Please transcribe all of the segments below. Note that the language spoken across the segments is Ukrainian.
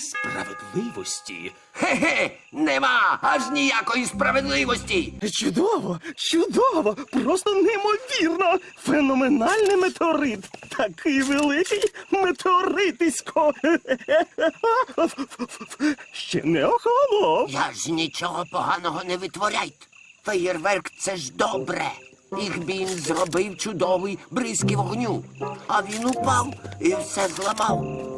Справедливості. Хе-хе, нема аж ніякої справедливості. Чудово, чудово, просто неймовірно. Феноменальний метеорит. Такий великий метеоритисько. Ще не охолонув. Я ж нічого поганого не витворяйте. Феєрверк це ж добре. Їх він зробив чудовий бризки вогню. А він упав і все зламав.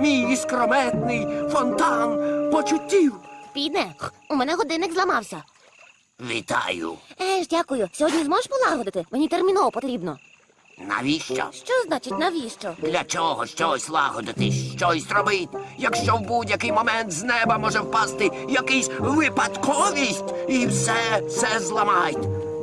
Мій іскрометний фонтан почуттів. Піде, у мене годинник зламався. Вітаю. Еж, дякую. Сьогодні зможеш полагодити? Мені терміново потрібно. Навіщо? Що значить навіщо? Для чого щось лагодити, щось робить, якщо в будь-який момент з неба може впасти якийсь випадковість і все, все зламають.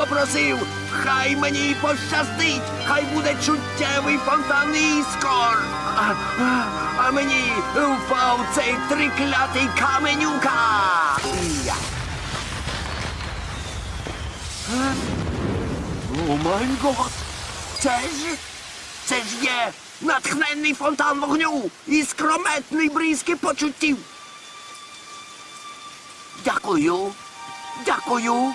Попросив, хай мені пощастить, хай буде чуттєвий фонтан іскор. А, а, а мені впав цей триклятий каменюка. Я. Е? Це ж це ж є натхненний фонтан вогню і скрометний бризки почуттів. Дякую. Дякую.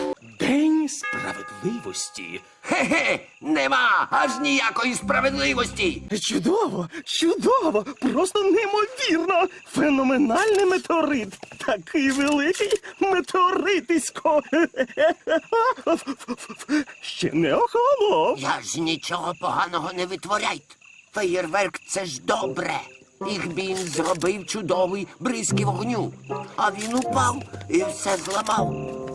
Справедливості. Хе-хе, нема аж ніякої справедливості. Чудово, чудово, просто неймовірно. Феноменальний метеорит. Такий великий метеоритисько. Ще не охолонув. Я ж нічого поганого не витворяйте. Феєрверк це ж добре. Їх він зробив чудовий бризки вогню. А він упав і все зламав.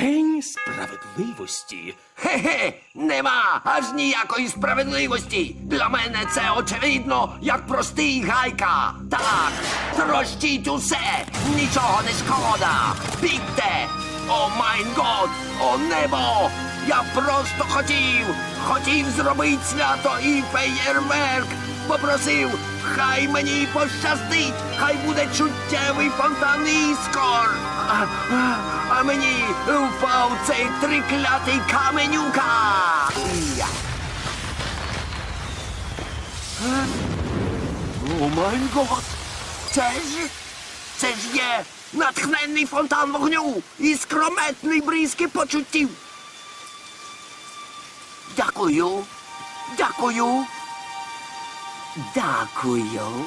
День справедливості. Хе-хе, нема аж ніякої справедливості. Для мене це очевидно, як простий гайка. Так, трощіть усе, нічого не шкода. Бігте! О майн год, о небо! Я просто хотів, хотів зробити свято і феєрверк. Попросив, хай мені пощастить, хай буде чуттєвий фонтан іскор. А, мені впав цей триклятий каменюка. О май гот! Це ж це ж є натхненний фонтан вогню і скрометний бризки почуттів. Дякую. Дякую. Дякую.